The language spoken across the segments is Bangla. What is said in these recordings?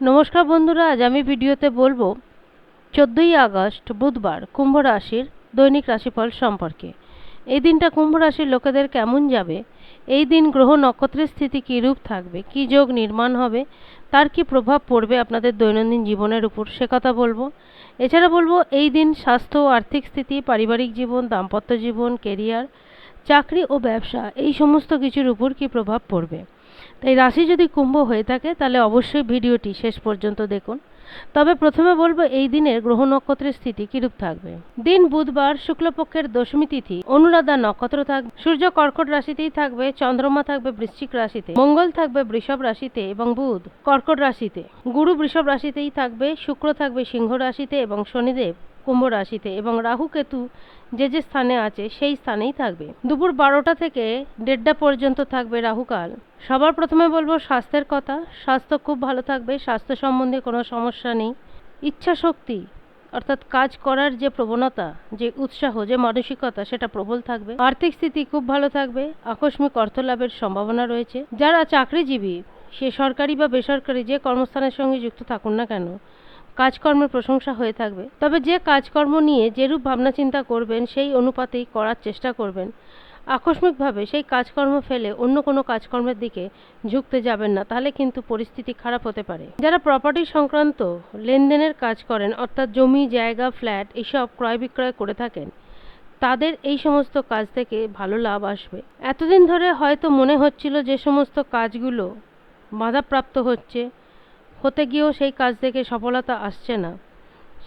নমস্কার বন্ধুরা, আজ আমি ভিডিওতে বলব, চোদ্দোই আগস্ট, বুধবার, কুম্ভ রাশির দৈনিক রাশিফল সম্পর্কে। এই দিনটা কুম্ভ রাশির লোকেদের কেমন যাবে? এই দিন গ্রহ নক্ষত্রের স্থিতি কী রূপ থাকবে? কী যোগ নির্মাণ হবে? তার কি প্রভাব পড়বে আপনাদের দৈনন্দিন জীবনের উপর? সে কথা বলব। এছাড়া বলব, এই দিন স্বাস্থ্য, আর্থিক স্থিতি, পারিবারিক জীবন, দাম্পত্য জীবন কেরিয়ার চাকরি ও ব্যবসা, এই সমস্ত কিছুর উপর কী প্রভাব পড়বে? তাই রাশি যদি কুম্ভ হয়ে থাকে, তাহলে অবশ্যই ভিডিওটি শেষ পর্যন্ত দেখুন। তবে প্রথমে বলব, এই দিনের গ্রহ নক্ষত্রের স্থিতি কিরূপ থাকবে? দিন বুধবার, শুক্লপক্ষের দশমী তিথি, অনুরাধা নক্ষত্র থাকবে সূর্য কর্কট রাশিতেই থাকবে, চন্দ্রমা থাকবে বৃশ্চিক রাশিতে, মঙ্গল থাকবে বৃষভ রাশিতে এবং বুধ কর্কট রাশিতে। গুরু বৃষভ রাশিতেই থাকবে, শুক্র থাকবে সিংহ রাশিতে এবং শনিদেব। কুম্ভ রাশিতে এবং রাহু কেতু যে যে স্থানে আছে সেই স্থানেই থাকবে। দুপুর বারোটা থেকে দেড়টা পর্যন্ত থাকবে রাহুকাল। সবার প্রথমে বলব স্বাস্থ্যের কথা। স্বাস্থ্য খুব ভালো থাকবে, স্বাস্থ্য সম্বন্ধে কোনো সমস্যা নেই। ইচ্ছা শক্তি, অর্থাৎ কাজ করার যে প্রবণতা, যে উৎসাহ, যে মানসিকতা, সেটা প্রবল থাকবে। আর্থিক স্থিতি খুব ভালো থাকবে। আকস্মিক অর্থ লাভের সম্ভাবনা রয়েছে। যারা চাকরিজীবী, সে সরকারি বা বেসরকারি যে কর্মস্থানের সঙ্গে যুক্ত থাকুন না কেন কাজকর্মের প্রশংসা হয়ে থাকবে। তবে যে কাজকর্ম নিয়ে যেরূপ ভাবনা চিন্তা করবেন, সেই অনুপাতেই করার চেষ্টা করবেন। আকস্মিকভাবে সেই কাজকর্ম ফেলে অন্য কোনো কাজকর্মের দিকে ঝুঁকতে যাবেন না, তাহলে কিন্তু পরিস্থিতি খারাপ হতে পারে। যারা প্রপার্টি সংক্রান্ত লেনদেনের কাজ করেন, অর্থাৎ জমি, জায়গা ফ্ল্যাট এসব ক্রয় বিক্রয় করে থাকেন, তাদের এই সমস্ত কাজ থেকে ভালো লাভ আসবে। এতদিন ধরে হয়তো মনে হচ্ছিল যে সমস্ত কাজগুলো বাধাপ্রাপ্ত হচ্ছে হতে গিয়েও সেই কাজ থেকে সফলতা আসছে না।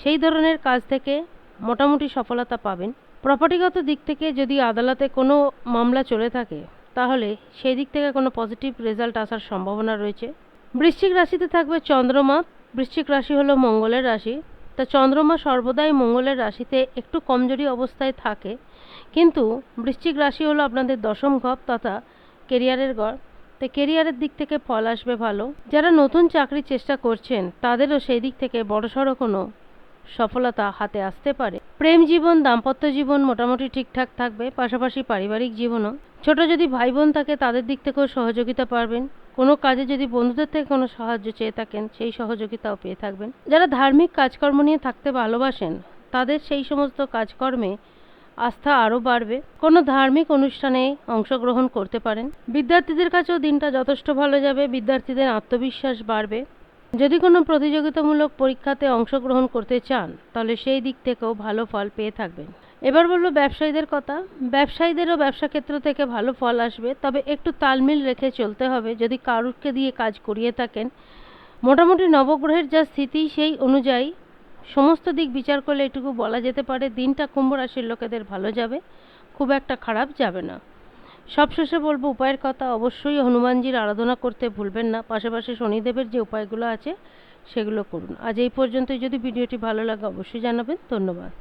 সেই ধরনের কাজ থেকে মোটামুটি সফলতা পাবেন। প্রপার্টিগত দিক থেকে যদি আদালতে কোনো মামলা চলে থাকে, তাহলে সেই দিক থেকে কোনো পজিটিভ রেজাল্ট আসার সম্ভাবনা রয়েছে। বৃশ্চিক রাশিতে থাকবে চন্দ্রমা। বৃশ্চিক রাশি হলো মঙ্গলের রাশি। তা চন্দ্রমা সর্বদাই মঙ্গলের রাশিতে একটু কমজোরি অবস্থায় থাকে। কিন্তু বৃশ্চিক রাশি হলো আপনাদের দশম ঘর তথা কেরিয়ারের ঘর। তো কেরিয়ারের দিক থেকে ফল আসবে ভালো। যারা নতুন চাকরির চেষ্টা করছেন, তাদেরও সেই দিক থেকে বড়সড় কোনো সফলতা হাতে আসতে পারে। প্রেম জীবন, দাম্পত্য জীবন মোটামুটি ঠিকঠাক থাকবে, পাশাপাশি পারিবারিক জীবনও। ছোট যদি ভাই বোন থাকে, তাদের দিক থেকেও সহযোগিতা পারবেন। কোনো কাজে যদি বন্ধুদের থেকে কোনো সাহায্য চেয়ে থাকেন, সেই সহযোগিতাও পেয়ে থাকবেন। যারা ধার্মিক কাজকর্ম নিয়ে থাকতে ভালোবাসেন, তাদের সেই সমস্ত কাজকর্মে আস্থা আরও বাড়বে। কোনো ধার্মিক অনুষ্ঠানে অংশগ্রহণ করতে পারেন। বিদ্যার্থীদের কাছেও দিনটা যথেষ্ট ভালো যাবে, বিদ্যার্থীদের আত্মবিশ্বাস বাড়বে। যদি কোনো প্রতিযোগিতামূলক পরীক্ষাতে অংশগ্রহণ করতে চান, তাহলে সেই দিক থেকেও ভালো ফল পেয়ে থাকবেন। এবার বলব ব্যবসায়ীদের কথা। ব্যবসায়ীদেরও ব্যবসা ক্ষেত্র থেকে ভালো ফল আসবে, তবে একটু তালমিল রেখে চলতে হবে। যদি কারুরকে দিয়ে কাজ করিয়ে থাকেন, মোটামুটি নবগ্রহের যা স্থিতি সেই অনুযায়ী সমস্ত দিক বিচার করলে এটুকু বলা যেতে পারে দিনটা কুম্ভ রাশির লোকেদের ভালো যাবে, খুব একটা খারাপ যাবে না। সবশেষে বলব উপায়ের কথা অবশ্যই হনুমানজির আরাধনা করতে ভুলবেন না, পাশাপাশি শনিদেবের যে উপায়গুলো আছে সেগুলো করুন। আজ এই পর্যন্তই, যদি ভিডিওটি ভালো লাগে অবশ্যই জানাবেন, ধন্যবাদ।